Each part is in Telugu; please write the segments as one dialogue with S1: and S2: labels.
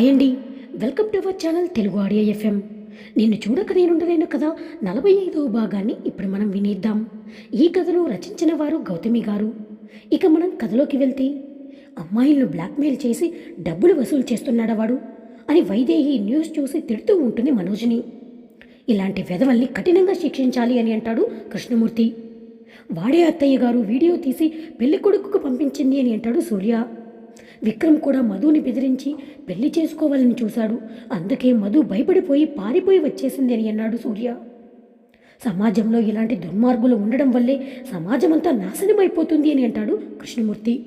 S1: హాయ్ అండి. Welcome to our channel Telugu audio FM. నిన్ను చూడక నేనుండలేను కదా. నలభై ఐదవ భాగాన్ని ఇప్పుడు మనం వినేద్దాం. ఈ కథను రచించిన వారు గౌతమి గారు. ఇక మనం కథలోకి వెళ్తే అమ్మాయిలను బ్లాక్మెయిల్ చేసి డబ్బులు వసూలు చేస్తున్నాడా వాడు? అని వైదేహి న్యూస్ చూసి తిడుతూ ఉంటుంది మనోజ్ని. ఇలాంటి వెధవల్ని కఠినంగా శిక్షించాలి అని అంటాడు కృష్ణమూర్తి. వాడే అత్తయ్య గారు వీడియో తీసి పెళ్ళి కొడుకుకు పంపించింది అని అంటాడు సూర్య. విక్రమ్ కూడా మధుని బెదిరించి పెళ్ళి చేసుకోవాలని చూశాడు. అందుకే మధు భయపడిపోయి పారిపోయి వచ్చేసింది అని అన్నాడు సూర్య. సమాజంలో ఇలాంటి దుర్మార్గులు ఉండడం వల్లే సమాజం అంతా నాశనమైపోతుంది అని అంటాడు కృష్ణమూర్తి.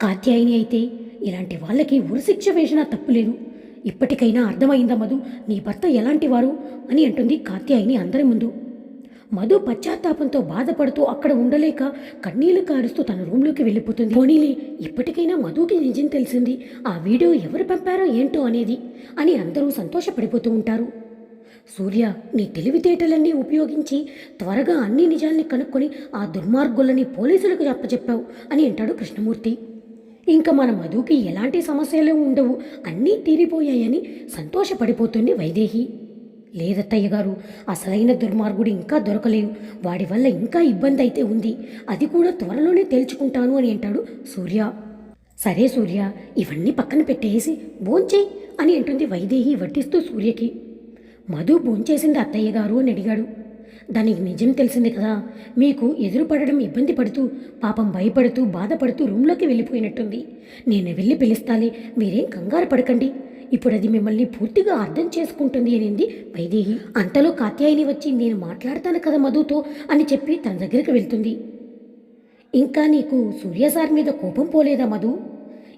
S1: కాత్యాయిని అయితే ఇలాంటి వాళ్ళకి ఉరిశిక్ష వేసినా తప్పులేదు ఇప్పటికైనా అర్థమైందా మధు నీ భర్త ఎలాంటి వారు అని అంటుంది కాత్యాయిని అందరి ముందు. మధు పశ్చాత్తాపంతో బాధపడుతూ అక్కడ ఉండలేక కన్నీళ్ళు కారుస్తూ తన రూమ్లోకి వెళ్ళిపోతుంది. పోనీలే ఇప్పటికైనా మధుకి నిజం తెలిసింది. ఆ వీడియో ఎవరు పంపారో ఏంటో అనేది అని అందరూ సంతోషపడిపోతూ ఉంటారు. సూర్య నీ తెలివితేటలన్నీ ఉపయోగించి త్వరగా అన్ని నిజాల్ని కనుక్కొని ఆ దుర్మార్గులని పోలీసులకు చెప్పచెప్పావు అని అంటాడు కృష్ణమూర్తి. ఇంకా మన మధుకి ఎలాంటి సమస్యలు ఉండవు అన్నీ తీరిపోయాయని సంతోషపడిపోతుంది వైదేహి. లేదత్తయ్య గారు అసలైన దుర్మార్గుడు ఇంకా దొరకలేదు వాడి వల్ల ఇంకా ఇబ్బంది అయితే ఉంది. అది కూడా త్వరలోనే తేల్చుకుంటాను అని అంటాడు సూర్య. సరే సూర్య ఇవన్నీ పక్కన పెట్టేసి భోంచేయి అని అంటుంది వైదేహి వడ్డిస్తూ సూర్యకి. మధు భోంచేసింది అత్తయ్య గారు అని అడిగాడు. దానికి నిజం తెలిసింది కదా మీకు ఎదురుపడడం ఇబ్బంది పడుతూ పాపం భయపడుతూ బాధపడుతూ రూమ్లోకి వెళ్ళిపోయినట్టుంది. నేను వెళ్ళి పిలుస్తాలే మీరేం కంగారు పడకండి. ఇప్పుడు అది మిమ్మల్ని పూర్తిగా అర్థం చేసుకుంటుంది అనింది వైదేహి. అంతలో కాత్యాయని వచ్చి నేను మాట్లాడతాను కదా మధుతో అని చెప్పి తన దగ్గరికి వెళ్తుంది. ఇంకా నీకు సూర్య సార్ మీద కోపం పోలేదా మధు?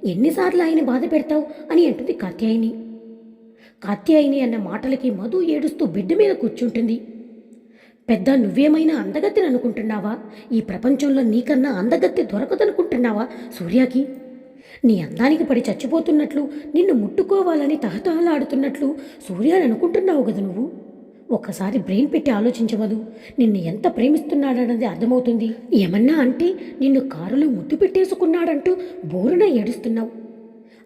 S1: ఎన్నిసార్లు ఆయన బాధ పెడతావు? అని అంటుంది కాత్యాయని. కాత్యాయని అన్న మాటలకి మధు ఏడుస్తూ బిడ్డ మీద కూర్చుంటుంది. పెద్ద నువ్వేమైనా అందగత్తిని అనుకుంటున్నావా ఈ ప్రపంచంలో నీకన్నా అందగత్తి దొరకదనుకుంటున్నావా సూర్యకి? నీ అందానికి పడి చచ్చిపోతున్నట్లు నిన్ను ముట్టుకోవాలని తహతహలాడుతున్నట్లు సూర్యాని అనుకుంటున్నావు కదా నువ్వు? ఒక్కసారి బ్రెయిన్ పెట్టి ఆలోచించవదు. నిన్ను ఎంత ప్రేమిస్తున్నాడన్నది అర్థమవుతుంది. ఏమన్నా అంటే నిన్ను కారులో ముద్దు పెట్టేసుకున్నాడంటూ బోరున ఏడుస్తున్నావు.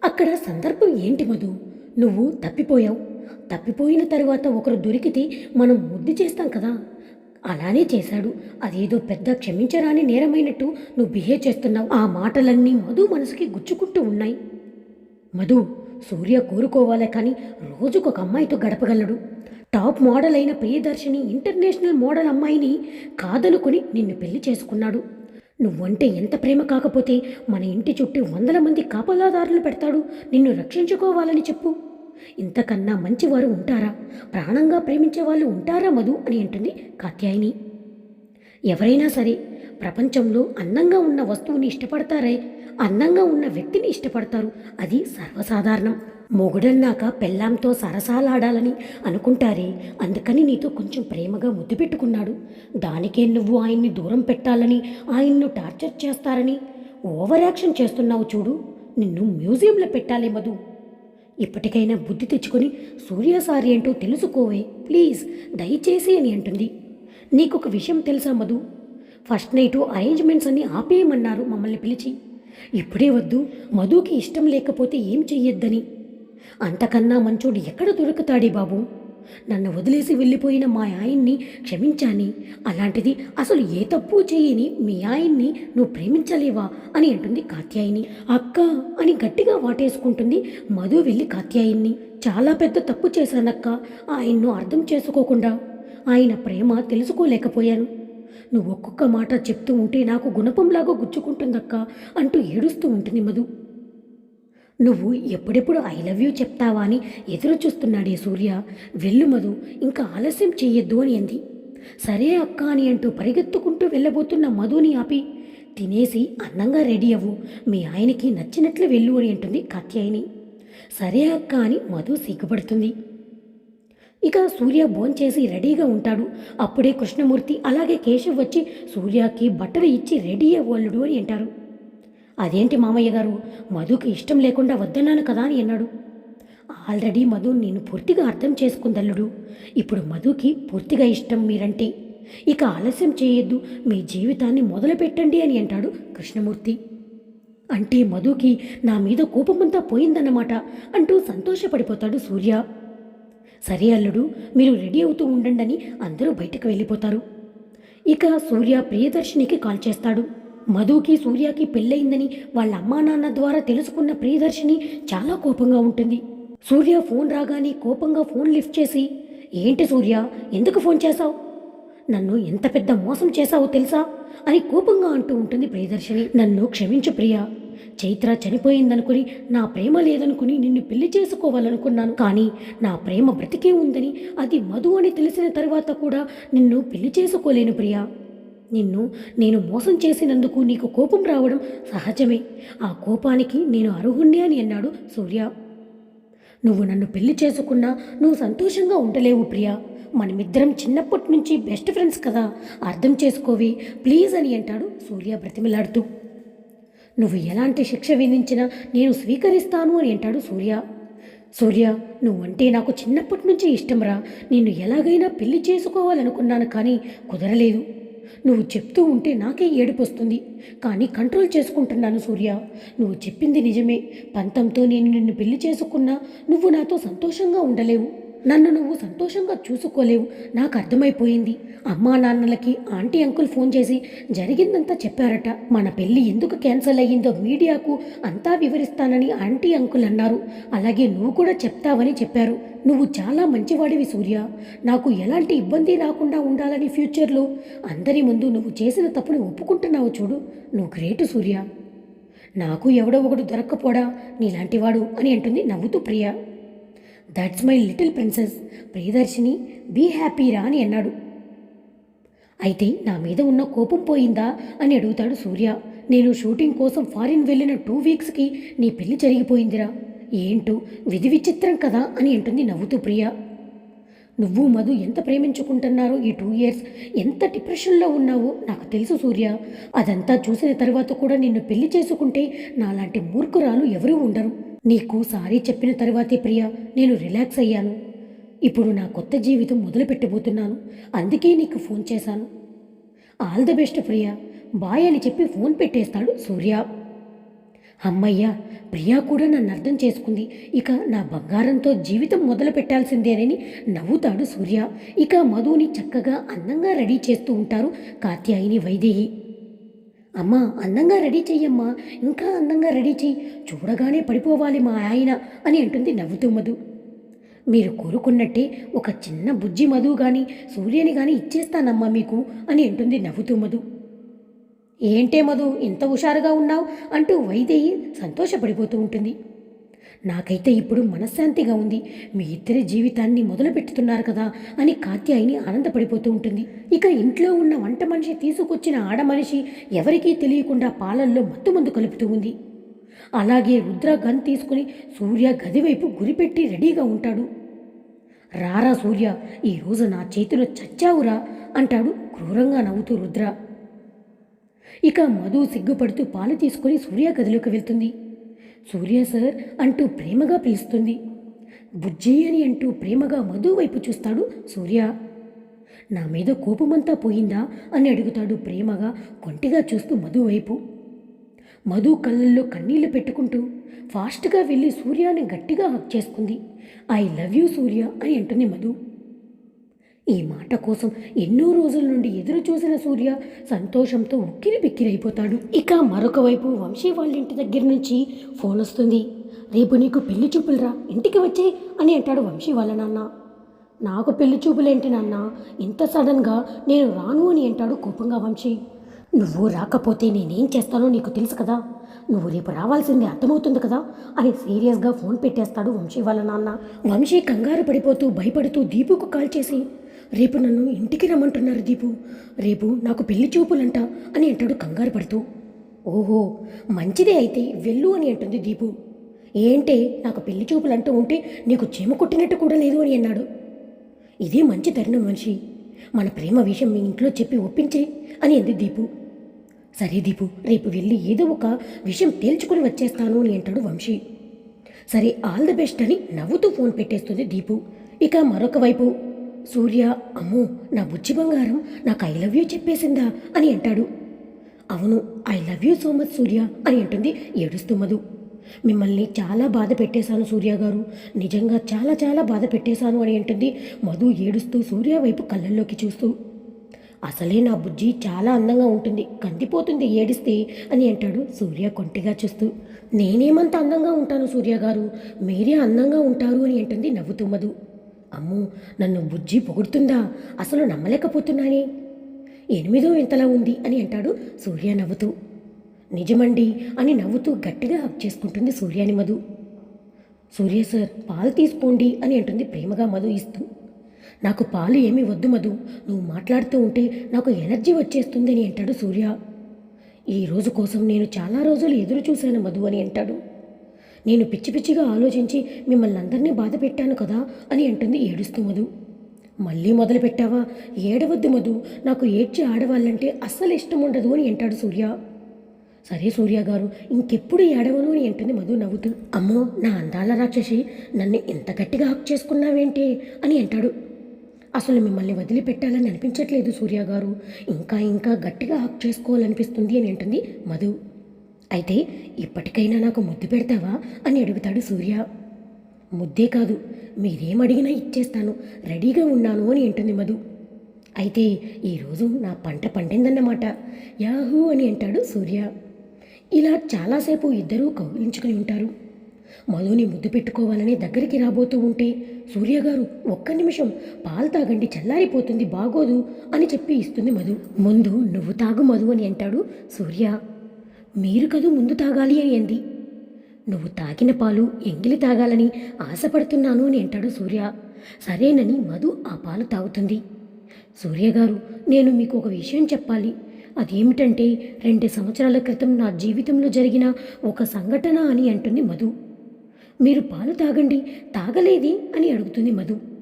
S1: అక్కడ సందర్భం ఏంటి మధు? నువ్వు తప్పిపోయావు. తప్పిపోయిన తరువాత ఒకరు దొరికితే మనం ముద్దు చేస్తాం కదా. అలానే చేశాడు. అదేదో పెద్ద క్షమించరాని నేరమైనట్టు నువ్వు బిహేవ్ చేస్తున్నావు. ఆ మాటలన్నీ మధు మనసుకి గుచ్చుకుంటూ ఉన్నాయి. మధు సూర్య కోరుకోవాలే కానీ రోజుకు ఒక అమ్మాయితో గడపగలడు. టాప్ మోడల్ అయిన ప్రియదర్శిని ఇంటర్నేషనల్ మోడల్ అమ్మాయిని కాదనుకుని నిన్ను పెళ్ళి చేసుకున్నాడు. నువ్వంటే ఎంత ప్రేమ కాకపోతే మన ఇంటి చుట్టూ వందల మంది కాపలాదారులు పెడతాడు. నిన్ను రక్షించుకోవాలని చెప్పు. ఇంతకన్నా మంచివారు ఉంటారా? ప్రాణంగా ప్రేమించే వాళ్ళు ఉంటారా మధు? అని అంటుంది కాత్యాయిని. ఎవరైనా సరే ప్రపంచంలో అందంగా ఉన్న వస్తువుని ఇష్టపడతారే? అందంగా ఉన్న వ్యక్తిని ఇష్టపడతారు? అది సర్వసాధారణం. మొగుడన్నాక పెళ్ళాంతో సరసాలాడాలని అనుకుంటారే? అందుకని నీతో కొంచెం ప్రేమగా ముద్దు పెట్టుకున్నాడు. దానికే నువ్వు ఆయన్ని దూరం పెట్టాలని ఆయన్ను టార్చర్ చేస్తారని ఓవర్ యాక్షన్ చేస్తున్నావు చూడు. నిన్ను మ్యూజియంలో పెట్టాలి మధు. ఇప్పటికైనా బుద్ధి తెచ్చుకొని సూర్యసారి ఏంటో తెలుసుకోవే. ప్లీజ్ దయచేసి అని అంటుంది. నీకొక విషయం తెలుసా మధు? ఫస్ట్ నైట్ అరేంజ్మెంట్స్ అన్ని ఆపేయమన్నారు మమ్మల్ని పిలిచి. ఇప్పుడే వద్దు మధుకి ఇష్టం లేకపోతే ఏం చెయ్యొద్దని. అంతకన్నా మంచోడు ఎక్కడ దొరుకుతాడే బాబు? నన్ను వదిలేసి వెళ్ళిపోయిన మా ఆయన్ని క్షమించాని. అలాంటిది అసలు ఏ తప్పు చేయని మీ ఆయన్ని నువ్వు ప్రేమించలేవా అని అంటుంది కాత్యాయిని. అక్క అని గట్టిగా వాటేసుకుంటుంది మధు వెళ్ళి కాత్యాయిని చాలా పెద్ద తప్పు చేశానక్క. ఆయన్ను అర్థం చేసుకోకుండా. ఆయన ప్రేమ తెలుసుకోలేకపోయాను. నువ్వు ఒక్కొక్క మాట చెప్తూ ఉంటే నాకు గుణపంలాగా గుచ్చుకుంటుందక్క అంటూ ఏడుస్తూ ఉంటుంది మధు. నువ్వు ఎప్పుడెప్పుడు ఐ లవ్ యూ చెప్తావా అని ఎదురు చూస్తున్నాడే సూర్య. వెళ్ళు మధు ఇంకా ఆలస్యం చెయ్యొద్దు అని అంది. సరే అక్క అని అంటూ పరిగెత్తుకుంటూ వెళ్ళబోతున్న మధుని ఆపి తినేసి అందంగా రెడీ అవ్వు మీ ఆయనకి నచ్చినట్లు వెళ్ళు అని అంటుంది కాత్యాయిని. సరే అక్క అని మధు సిగ్గుపడుతుంది. ఇక సూర్య భోంచేసి రెడీగా ఉంటాడు. అప్పుడే కృష్ణమూర్తి అలాగే కేశవ్ వచ్చి సూర్యకి బట్టలు ఇచ్చి రెడీ అవ్వలుడు అని అంటారు. అదేంటి మామయ్య గారు? మధుకి ఇష్టం లేకుండా వద్దన్నాను కదా అని అన్నాడు. ఆల్రెడీ మధు నేను పూర్తిగా అర్థం చేసుకుందల్లుడు. ఇప్పుడు మధుకి పూర్తిగా ఇష్టం మీరంటే. ఇక ఆలస్యం చేయొద్దు. మీ జీవితాన్ని మొదలుపెట్టండి అని అంటాడు కృష్ణమూర్తి. అంటే మధుకి నా మీద కోపమంతా పోయిందన్నమాట అంటూ సంతోషపడిపోతాడు సూర్య. సరే అల్లుడు మీరు రెడీ అవుతూ ఉండండి అని అందరూ బయటకు వెళ్ళిపోతారు. ఇక సూర్య ప్రియదర్శినికి కాల్ చేస్తాడు. మధుకి సూర్యకి పెళ్ళయిందని వాళ్ళ అమ్మా నాన్న ద్వారా తెలుసుకున్న ప్రియదర్శిని చాలా కోపంగా ఉంటుంది. సూర్య ఫోన్ రాగానే కోపంగా ఫోన్ లిఫ్ట్ చేసి ఏంటి సూర్య ఎందుకు ఫోన్ చేశావు? నన్ను ఎంత పెద్ద మోసం చేశావో తెలుసా? అని కోపంగా అంటూ ఉంటుంది ప్రియదర్శిని. నన్ను క్షమించు ప్రియా. చైత్ర చనిపోయిందనుకుని నా ప్రేమ లేదనుకుని నిన్ను పెళ్ళి చేసుకోవాలనుకున్నాను. కానీ నా ప్రేమ బ్రతికే ఉందని అది మధు అని తెలిసిన తర్వాత కూడా నిన్ను పెళ్ళి చేసుకోలేను ప్రియా. నిన్ను నేను మోసం చేసినందుకు నీకు కోపం రావడం సహజమే. ఆ కోపానికి నేను అర్హుణ్ణి అని అన్నాడు సూర్య. నువ్వు నన్ను పెళ్ళి చేసుకున్నా నువ్వు సంతోషంగా ఉండలేవు ప్రియా. మనమిద్దరం చిన్నప్పటి నుంచి బెస్ట్ ఫ్రెండ్స్ కదా. అర్థం చేసుకోవి ప్లీజ్ అని అంటాడు సూర్య బ్రతిమిలాడుతూ. నువ్వు ఎలాంటి శిక్ష విధించినా నేను స్వీకరిస్తాను అని అంటాడు సూర్య. సూర్య నువ్వంటే నాకు చిన్నప్పటి నుంచి ఇష్టంరా నిన్ను ఎలాగైనా పెళ్ళి చేసుకోవాలనుకున్నాను కానీ కుదరలేదు. నువ్వు చెప్తూ ఉంటే నాకే ఏడుపు వస్తుంది. కానీ కంట్రోల్ చేసుకుంటున్నాను సూర్య. నువ్వు చెప్పింది నిజమే. పంతంతో నేను నిన్ను పెళ్ళి చేసుకున్నా నువ్వు నాతో సంతోషంగా ఉండలేవు. నన్ను నువ్వు సంతోషంగా చూసుకోలేవు. నాకు అర్థమైపోయింది. అమ్మా నాన్నలకి ఆంటీ అంకుల్ ఫోన్ చేసి జరిగిందంతా చెప్పారట. మన పెళ్ళి ఎందుకు క్యాన్సిల్ అయ్యిందో మీడియాకు అంతా వివరిస్తానని ఆంటీ అంకుల్ అన్నారు. అలాగే నువ్వు కూడా చెప్తావని చెప్పారు. నువ్వు చాలా మంచివాడివి సూర్య. నాకు ఎలాంటి ఇబ్బంది రాకుండా ఉండాలని ఫ్యూచర్లో అందరి ముందు నువ్వు చేసిన తప్పుని ఒప్పుకుంటున్నావు చూడు. నువ్వు గ్రేటు సూర్య. నాకు ఎవడో ఒకడు దొరక్కపోడా? నీలాంటివాడు అని అంటుంది నవ్వుతూ Priya. That's my little princess Priyadarshini be హ్యాపీరా అని అన్నాడు. అయితే నా మీద ఉన్న కోపం పోయిందా అని అడుగుతాడు సూర్య. నేను షూటింగ్ కోసం ఫారిన్ వెళ్ళిన టూ వీక్స్కి నీ పెళ్ళి జరిగిపోయిందిరా. ఏంటో విధి విచిత్రం కదా అని అంటుంది నవ్వుతూ ప్రియ. నువ్వు మధు ఎంత ప్రేమించుకుంటున్నారో ఈ టూ ఇయర్స్? ఎంత డిప్రెషన్లో ఉన్నావో నాకు తెలుసు సూర్య. అదంతా చూసిన తర్వాత కూడా నిన్ను పెళ్ళి చేసుకుంటే నాలాంటి మూర్ఖురాలు ఎవరూ ఉండరు. నీకు సారీ చెప్పిన తర్వాతే ప్రియ నేను రిలాక్స్ అయ్యాను. ఇప్పుడు నా కొత్త జీవితం మొదలు పెట్టబోతున్నాను అందుకే నీకు ఫోన్ చేశాను. All the best Priya bye అని చెప్పి ఫోన్ పెట్టేస్తాడు సూర్య. అమ్మయ్య ప్రియా కూడా నన్ను అర్థం చేసుకుంది. ఇక నా బంగారంతో జీవితం మొదలు పెట్టాల్సిందేనని నవ్వుతాడు సూర్య. ఇక మధుని చక్కగా అందంగా రెడీ చేస్తూ ఉంటారు కాత్యాయిని వైదేహి. అమ్మా అందంగా రెడీ చెయ్యమ్మా. ఇంకా అందంగా రెడీ చెయ్యి. చూడగానే పడిపోవాలి మా ఆయన అని అంటుంది నవ్వుతూ మధు. మీరు కోరుకున్నట్టే ఒక చిన్న బుజ్జి మధు కానీ సూర్యని కానీ ఇచ్చేస్తానమ్మా మీకు అని అంటుంది నవ్వుతూ మధు. ఏంటే మధు ఇంత హుషారుగా ఉన్నావు అంటూ వైదేహి సంతోషపడిపోతూ ఉంటుంది. నాకైతే ఇప్పుడు మనశ్శాంతిగా ఉంది. మీ ఇద్దరి జీవితాన్ని మొదలు పెట్టుతున్నారు కదా అని కాత్యాయిని ఆనందపడిపోతూ ఉంటుంది. ఇక ఇంట్లో ఉన్న వంట మనిషి తీసుకొచ్చిన ఆడ మనిషి ఎవరికీ తెలియకుండా పాలల్లో మత్తు మందు కలుపుతూ ఉంది. అలాగే రుద్ర గన్ తీసుకుని సూర్య గది వైపు గురిపెట్టి రెడీగా ఉంటాడు. రారా సూర్య ఈరోజు నా చేతిలో చచ్చావురా అంటాడు క్రూరంగా నవ్వుతూ రుద్ర. ఇక మధు సిగ్గుపడుతూ పాలు తీసుకొని సూర్య గదిలోకి వెళ్తుంది. సూర్య సార్ అంటూ ప్రేమగా పిలుస్తుంది. బుజ్జి అని అంటూ ప్రేమగా మధు వైపు చూస్తాడు సూర్య. నా మీద కోపమంతా పోయిందా? అని అడుగుతాడు ప్రేమగా కొంటిగా చూస్తూ మధు వైపు. మధు కళ్ళల్లో కన్నీళ్ళు పెట్టుకుంటూ ఫాస్ట్గా వెళ్ళి సూర్యాని గట్టిగా హక్ చేసుకుంది. ఐ లవ్ యూ సూర్య అని అంటుంది మధు. ఈ మాట కోసం ఎన్నో రోజుల నుండి ఎదురు చూసిన సూర్య సంతోషంతో ఉక్కిరి బిక్కిరైపోతాడు ఇక మరొక వైపు వంశీ వాళ్ళ ఇంటి దగ్గర నుంచి ఫోన్ వస్తుంది. రేపు నీకు పెళ్ళి చూపులురా ఇంటికి వచ్చే అని అంటాడు వంశీ వాళ్ళ నాన్న. నాకు పెళ్ళి చూపులేంటి నాన్న? ఇంత సడన్గా నేను రాను అని అంటాడు కోపంగా వంశీ. నువ్వు రాకపోతే నేనేం చేస్తానో నీకు తెలుసు కదా. నువ్వు రేపు రావాల్సింది అర్థమవుతుంది కదా అని సీరియస్గా ఫోన్ పెట్టేస్తాడు వంశీ వాళ్ళ నాన్న. వంశీ కంగారు పడిపోతూ భయపడుతూ దీపుకు కాల్ చేసి రేపు నన్ను ఇంటికి రమ్మంటున్నారు దీపు. రేపు నాకు పెళ్ళి చూపులంట అని అంటాడు కంగారు పడుతూ. ఓహో మంచిదే అయితే వెళ్ళు అని అంటుంది దీపు. ఏంటే నాకు పెళ్ళి చూపులు అంటూ ఉంటే నీకు చీమ కొట్టినట్టు కూడా లేదు అని అన్నాడు. ఇదే మంచి తరుణం మనిషి. మన ప్రేమ విషయం మీ ఇంట్లో చెప్పి ఒప్పించే అని అంది దీపు. సరే దీపు రేపు వెళ్ళి ఏదో ఒక విషయం తేల్చుకుని వచ్చేస్తాను అని అంటాడు వంశీ. సరే ఆల్ ది బెస్ట్ అని నవ్వుతూ ఫోన్ పెట్టేస్తుంది దీపు. ఇక మరొక వైపు సూర్య అమ్మో నా బుజ్జి బంగారం నాకు ఐ లవ్ యూ చెప్పేసిందా? అని అంటాడు. అవును I love you so much Surya అని అంటుంది ఏడుస్తూ మధు. మిమ్మల్ని చాలా బాధ పెట్టేశాను సూర్య గారు. నిజంగా చాలా చాలా బాధ పెట్టేశాను అని అంటుంది మధు ఏడుస్తూ సూర్య వైపు కళ్ళల్లోకి చూస్తూ. అసలే నా బుజ్జి చాలా అందంగా ఉంటుంది కందిపోతుంది ఏడిస్తే అని అంటాడు సూర్య కొంటిగా చూస్తూ. నేనేమంత అందంగా ఉంటాను సూర్య గారు? మీరే అందంగా ఉంటారు అని అంటుంది నవ్వుతూ మధు. అమ్మో నన్ను బుజ్జి పొగుడుతుందా? అసలు నమ్మలేకపోతున్నానే. ఎనిమిదో ఇంతలా ఉంది అని అంటాడు సూర్య నవ్వుతూ. నిజమండి అని నవ్వుతూ గట్టిగా హక్ చేసుకుంటుంది సూర్యాని మధు. సూర్య సార్ పాలు తీసుకోండి అని అంటుంది ప్రేమగా మధు ఇస్తూ. నాకు పాలు ఏమీ వద్దు మధు నువ్వు మాట్లాడుతూ ఉంటే నాకు ఎనర్జీ వచ్చేస్తుంది అని అంటాడు సూర్య. ఈ రోజు కోసం నేను చాలా రోజులు ఎదురు చూశాను మధు అని అంటాడు. నేను పిచ్చి పిచ్చిగా ఆలోచించి మిమ్మల్ని అందరినీ బాధ పెట్టాను కదా అని అంటుంది ఏడుస్తూ మధు. మళ్ళీ మొదలు పెట్టావా? ఏడవద్దు మధు. నాకు ఏడ్చి ఆడవాళ్ళంటే అస్సలు ఇష్టం ఉండదు అని అంటాడు సూర్య. సరే సూర్య గారు ఇంకెప్పుడు ఏడవను అని అంటుంది మధు నవ్వుతూ. అమ్మో నా అందాల రాక్షసి నన్ను ఇంత గట్టిగా హక్ చేసుకున్నావేంటి అని అంటాడు. అసలు మిమ్మల్ని వదిలిపెట్టాలని అనిపించట్లేదు సూర్య గారు. ఇంకా ఇంకా గట్టిగా హక్ చేసుకోవాలనిపిస్తుంది అని అంటుంది మధు. అయితే ఇప్పటికైనా నాకు ముద్దు పెడతావా అని అడుగుతాడు సూర్య. ముద్దే కాదు మీరేం అడిగినా ఇచ్చేస్తాను రెడీగా ఉన్నాను అని అంటుంది మధు. అయితే ఈరోజు నా పంట పండిందన్నమాట యాహూ అని అంటాడు సూర్య. ఇలా చాలాసేపు ఇద్దరూ కౌగిలించుకుని ఉంటారు. మధుని ముద్దు పెట్టుకోవాలని దగ్గరికి రాబోతూ ఉంటే సూర్యగారు ఒక్క నిమిషం పాలు తాగండి చల్లారిపోతుంది బాగోదు అని చెప్పి ఇస్తుంది మధు. ముందు నువ్వు తాగు మధు అని అంటాడు సూర్య. మీరు కదూ ముందు తాగాలి అని అంది. నువ్వు తాగిన పాలు ఎంగిలి తాగాలని ఆశపడుతున్నాను అని అంటాడు సూర్య. సరేనని మధు ఆ పాలు తాగుతుంది. సూర్యగారు నేను మీకు ఒక విషయం చెప్పాలి. అదేమిటంటే రెండు సంవత్సరాల క్రితం నా జీవితంలో జరిగిన ఒక సంఘటన అని అంటుంది మధు. మీరు పాలు తాగండి తాగలేది అని అడుగుతుంది మధు.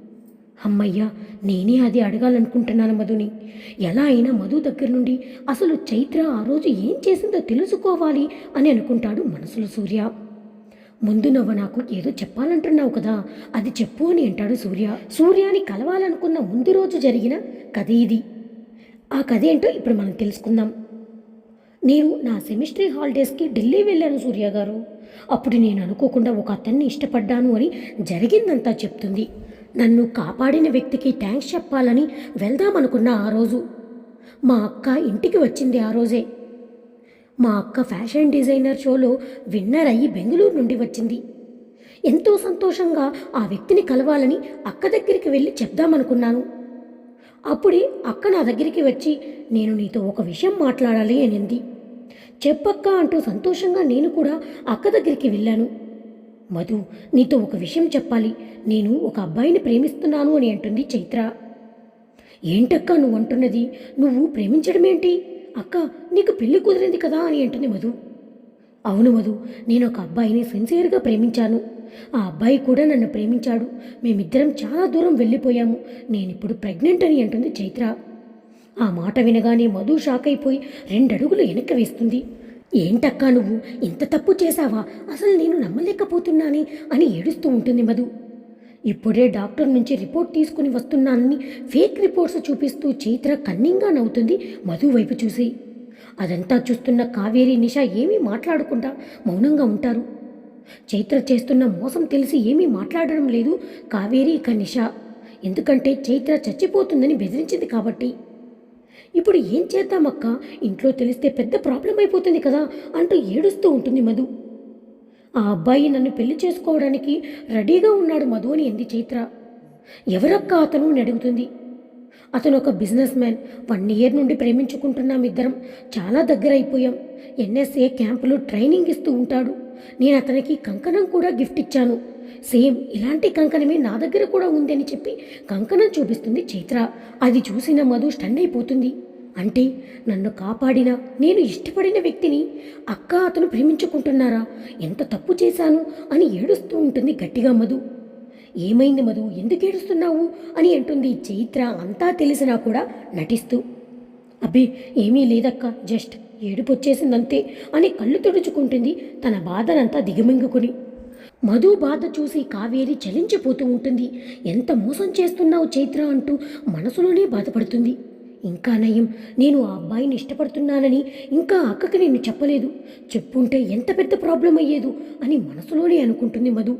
S1: అమ్మయ్యా నేనే అది అడగాలనుకుంటున్నాను మధుని. ఎలా అయినా మధు దగ్గర నుండి అసలు చైత్ర ఆ రోజు ఏం చేసిందో తెలుసుకోవాలి అని అనుకుంటాడు మనసులో సూర్య. ముందు నవ్వ నాకు ఏదో చెప్పాలంటున్నావు కదా అది చెప్పు అని అంటాడు సూర్య. సూర్యాని కలవాలనుకున్న ముందు రోజు జరిగిన కథ ఇది. ఆ కథ ఏంటో ఇప్పుడు మనం తెలుసుకుందాం. నేను నా సెమిస్ట్రీ హాలిడేస్కి ఢిల్లీ వెళ్ళాను సూర్య గారు. అప్పుడు నేను అనుకోకుండా ఒక అతన్ని ఇష్టపడ్డాను అని జరిగిందంతా చెప్తుంది. నన్ను కాపాడిన వ్యక్తికి థ్యాంక్స్ చెప్పాలని వెళ్దామనుకున్న ఆ రోజు. మా అక్క ఇంటికి వచ్చింది ఆ రోజే. మా అక్క ఫ్యాషన్ డిజైనర్ షోలో విన్నర్ అయ్యి బెంగళూరు నుండి వచ్చింది. ఎంతో సంతోషంగా ఆ వ్యక్తిని కలవాలని అక్క దగ్గరికి వెళ్ళి చెప్దామనుకున్నాను. అప్పుడే అక్క నా దగ్గరికి వచ్చి నేను నీతో ఒక విషయం మాట్లాడాలి అనింది. చెప్పక్క అంటూ సంతోషంగా నేను కూడా అక్క దగ్గరికి వెళ్ళాను. మధు నీతో ఒక విషయం చెప్పాలి. నేను ఒక అబ్బాయిని ప్రేమిస్తున్నాను అని అంటుంది చైత్ర. ఏంటక్క నువ్వు అంటున్నది? నువ్వు ప్రేమించడమేంటి? అక్క నీకు పెళ్ళి కుదిరింది కదా అని అంటుంది మధు. అవును మధు నేను ఒక అబ్బాయిని సిన్సియర్గా ప్రేమించాను. ఆ అబ్బాయి కూడా నన్ను ప్రేమించాడు. మేమిద్దరం చాలా దూరం వెళ్ళిపోయాము. నేనిప్పుడు ప్రెగ్నెంట్ అని అంటుంది చైత్ర. ఆ మాట వినగానే మధు షాక్ అయిపోయి రెండడుగులు వెనక్కి వేస్తుంది. ఏంటక్కా నువ్వు? ఇంత తప్పు చేశావా? అసలు నేను నమ్మలేకపోతున్నానే అని ఏడుస్తూ ఉంటుంది మధు. ఇప్పుడే డాక్టర్ నుంచి రిపోర్ట్ తీసుకుని వస్తున్నానని ఫేక్ రిపోర్ట్స్ చూపిస్తూ చైత్ర కన్నింగా నవ్వుతుంది మధు వైపు చూసి. అదంతా చూస్తున్న కావేరి నిష ఏమీ మాట్లాడకుండా మౌనంగా ఉంటారు. చైత్ర చేస్తున్న మోసం తెలిసి ఏమీ మాట్లాడడం లేదు కావేరి ఇక నిష. ఎందుకంటే చైత్ర చచ్చిపోతుందని బెదిరించింది కాబట్టి. ఇప్పుడు ఏం చేద్దామక్క? ఇంట్లో తెలిస్తే పెద్ద ప్రాబ్లం అయిపోతుంది కదా అంటూ ఏడుస్తూ ఉంటుంది మధు. ఆ అబ్బాయి నన్ను పెళ్ళి చేసుకోవడానికి రెడీగా ఉన్నాడు మధు అని ఎంది చైత్ర. ఎవరక్క అతను అని అడుగుతుంది. అతను ఒక బిజినెస్ మ్యాన్ వన్ ఇయర్ నుండి ప్రేమించుకుంటున్నాం ఇద్దరం. చాలా దగ్గర అయిపోయాం. ఎన్ఎస్ఏ క్యాంపులో ట్రైనింగ్ ఇస్తూ ఉంటాడు. నేను అతనికి కంకణం కూడా గిఫ్ట్ ఇచ్చాను. సేమ్ ఇలాంటి కంకణమే నా దగ్గర కూడా ఉందని చెప్పి కంకణం చూపిస్తుంది చైత్ర. అది చూసిన మధు స్టన్ అయిపోతుంది. అంటే నన్ను కాపాడిన నేను ఇష్టపడిన వ్యక్తిని అక్క అతను ప్రేమించుకుంటున్నారా? ఎంత తప్పు చేశాను అని ఏడుస్తూ ఉంటుంది గట్టిగా మధు. ఏమైంది మధు? ఎందుకు ఏడుస్తున్నావు అని అంటుంది చైత్ర అంతా తెలిసినా కూడా నటిస్తూ. అబ్బే ఏమీ లేదక్క జస్ట్ ఏడుపు వచ్చేసిందంతే అని కళ్ళు తుడుచుకుంటుంది తన బాధనంతా దిగమింగుకుని. మధు బాధ చూసి కావేరి చలించిపోతూ ఉంటుంది. ఎంత మోసం చేస్తున్నావు చైత్ర అంటూ మనసులోనే బాధపడుతుంది. ఇంకా నయం. నేను ఆ అబ్బాయిని ఇష్టపడుతున్నానని ఇంకా అక్కకి నేను చెప్పలేదు. చెప్పుంటే ఎంత పెద్ద ప్రాబ్లం అయ్యేదు అని మనసులోనే అనుకుంటుంది మధు.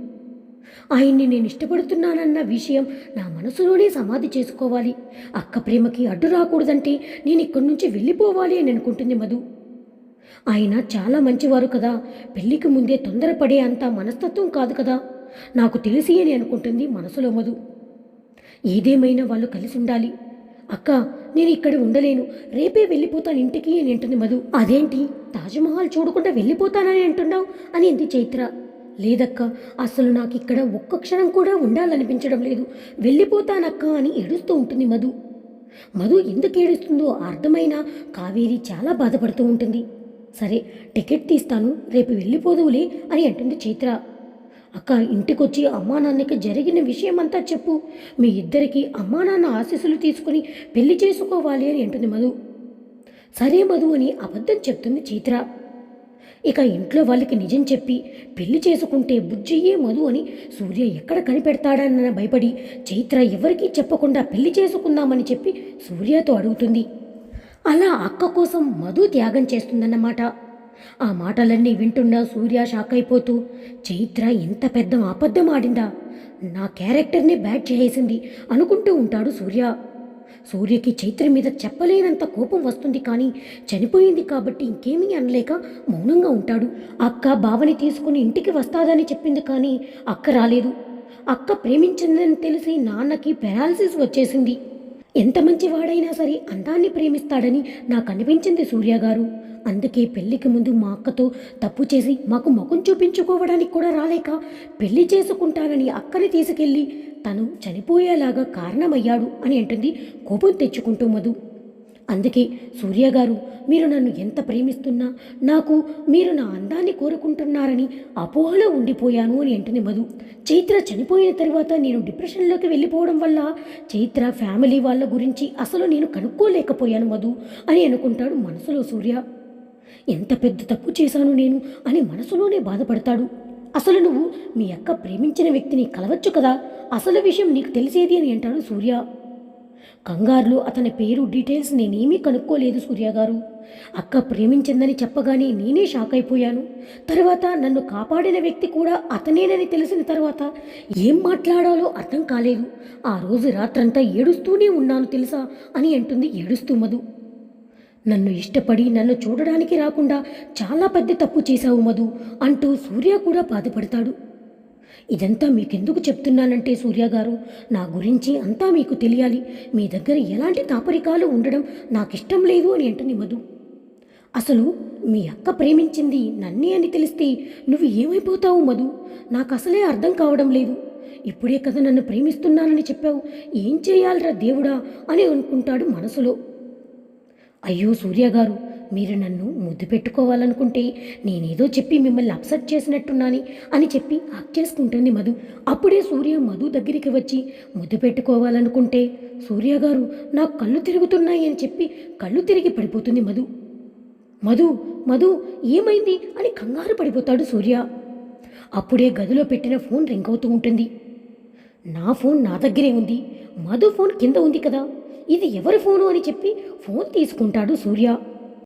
S1: ఆయన్ని నేను ఇష్టపడుతున్నానన్న విషయం నా మనసులోనే సమాధి చేసుకోవాలి. అక్క ప్రేమకి అడ్డు రాకూడదంటే నేను ఇక్కడి నుంచి వెళ్ళిపోవాలి అని అనుకుంటుంది మధు. ఆయన చాలా మంచివారు కదా. పెళ్ళికి ముందే తొందరపడే అంత మనస్తత్వం కాదు కదా. నాకు తెలిసి అని అనుకుంటుంది మనసులో మధు. ఏదేమైనా వాళ్ళు కలిసి ఉండాలి. అక్క నేను ఇక్కడ ఉండలేను. రేపే వెళ్ళిపోతాను ఇంటికి అని అంటుంది మధు. అదేంటి? తాజ్మహల్ చూడకుండా వెళ్ళిపోతానని అంటున్నావు అని అంది చైత్ర. లేదక్క అసలు నాకు ఇక్కడ ఒక్క క్షణం కూడా ఉండాలనిపించడం లేదు. వెళ్ళిపోతానక్క అని ఏడుస్తూ ఉంటుంది మధు. మధు ఎందుకు ఏడుస్తుందో అర్థమైనా కావేరి చాలా బాధపడుతూ ఉంటుంది. సరే టికెట్ తీస్తాను రేపు వెళ్ళిపోదువులే అని అంటుంది చైత్ర. అక్క ఇంటికొచ్చి అమ్మా నాన్నకి జరిగిన విషయం అంతా చెప్పు. మీ ఇద్దరికి అమ్మా నాన్న ఆశీస్సులు తీసుకుని పెళ్ళి చేసుకోవాలి అని అంటుంది మధు. సరే మధు అని అబద్ధం చెప్తుంది చైత్ర. ఇక ఇంట్లో వాళ్ళకి నిజం చెప్పి పెళ్ళి చేసుకుంటే బుజ్జయ్యే మధు అని సూర్య ఎక్కడ కనిపెడతాడన్న భయపడి చైత్ర ఎవరికీ చెప్పకుండా పెళ్ళి చేసుకుందామని చెప్పి సూర్యతో అడుగుతుంది. అలా అక్క కోసం మధు త్యాగం చేస్తుందన్నమాట. ఆ మాటలన్నీ వింటున్న సూర్య షాక్ అయిపోతూ చైత్ర ఎంత పెద్ద అబద్ధం ఆడిందా? నా క్యారెక్టర్ని బ్యాట్ చేసేసింది అనుకుంటూ ఉంటాడు సూర్య. సూర్యకి చైత్ర మీద చెప్పలేనంత కోపం వస్తుంది కానీ చనిపోయింది కాబట్టి ఇంకేమీ అనలేక మౌనంగా ఉంటాడు. అక్క బావని తీసుకుని ఇంటికి వస్తాదని చెప్పింది కానీ అక్క రాలేదు. అక్క ప్రేమించిందని తెలిసి నాన్నకి పెరాలసిస్ వచ్చేసింది. ఎంత మంచివాడైనా సరే అందాన్ని ప్రేమిస్తాడని నాకు అనిపించింది సూర్య గారు. అందుకే పెళ్ళికి ముందు మా అక్కతో తప్పు చేసి మాకు ముఖం చూపించుకోవడానికి కూడా రాలేక పెళ్ళి చేసుకుంటానని అక్కని తీసుకెళ్ళి తను చనిపోయేలాగా కారణమయ్యాడు అని అంటుంది కోపం తెచ్చుకుంటూ మధు. అందుకే సూర్య గారు మీరు నన్ను ఎంత ప్రేమిస్తున్నా నాకు మీరు నా అందాన్ని కోరుకుంటున్నారని అపోహలో ఉండిపోయాను అని అంటుంది మధు. చైత్ర చనిపోయిన తర్వాత నేను డిప్రెషన్లోకి వెళ్ళిపోవడం వల్ల చైత్ర ఫ్యామిలీ వాళ్ళ గురించి అసలు నేను కనుక్కోలేకపోయాను మధు అని అనుకుంటాడు మనసులో సూర్య. ఎంత పెద్ద తప్పు చేశాను నేను అని మనసులోనే బాధపడతాడు. అసలు నువ్వు మీ అక్క ప్రేమించిన వ్యక్తిని కలవచ్చు కదా? అసలు విషయం నీకు తెలిసేది అని అంటాడు సూర్య. కంగారులో అతని పేరు డీటెయిల్స్ నేనేమీ కనుక్కోలేదు సూర్య గారు. అక్క ప్రేమించిందని చెప్పగానే నేనే షాక్ అయిపోయాను. తర్వాత నన్ను కాపాడిన వ్యక్తి కూడా అతనేనని తెలిసిన తర్వాత ఏం మాట్లాడాలో అర్థం కాలేదు. ఆ రోజు రాత్రంతా ఏడుస్తూనే ఉన్నాను తెలుసా అని అంటుంది ఏడుస్తూ మధు. నన్ను ఇష్టపడి నన్ను చూడడానికి రాకుండా చాలా పెద్ద తప్పు చేశావు మధు అంటూ సూర్య కూడా బాధపడతాడు. ఇదంతా మీకెందుకు చెప్తున్నానంటే సూర్య గారు నా గురించి అంతా మీకు తెలియాలి. మీ దగ్గర ఎలాంటి తాపరికాలు ఉండడం నాకు ఇష్టం లేదు అని అంటుంది మధు. అసలు మీ అక్క ప్రేమించింది నన్నే అని తెలిస్తే నువ్వు ఏమైపోతావు మధు? నాకు అసలే అర్థం కావడం లేదు. ఇప్పుడే కదా నన్ను ప్రేమిస్తున్నానని చెప్పావు. ఏం చేయాలరా దేవుడా అని అనుకుంటాడు మనసులో. అయ్యో సూర్య గారు మీరు నన్ను ముద్దు పెట్టుకోవాలనుకుంటే నేనేదో చెప్పి మిమ్మల్ని అప్సెట్ చేసినట్టున్నాని అని చెప్పి హక్ చేసుకుంటుంది మధు. అప్పుడే సూర్య మధు దగ్గరికి వచ్చి ముద్దు పెట్టుకోవాలనుకుంటే సూర్య గారు నాకు కళ్ళు తిరుగుతున్నాయి అని చెప్పి కళ్ళు తిరిగి పడిపోతుంది మధు. మధు మధు ఏమైంది అని కంగారు పడిపోతాడు సూర్య. అప్పుడే గదిలో పెట్టిన ఫోన్ రింగ్ అవుతూ ఉంటుంది. నా ఫోన్ నా దగ్గరే ఉంది. మధు ఫోన్ కింద ఉంది కదా. ఇది ఎవరి ఫోను అని చెప్పి ఫోన్ తీసుకుంటాడు సూర్య.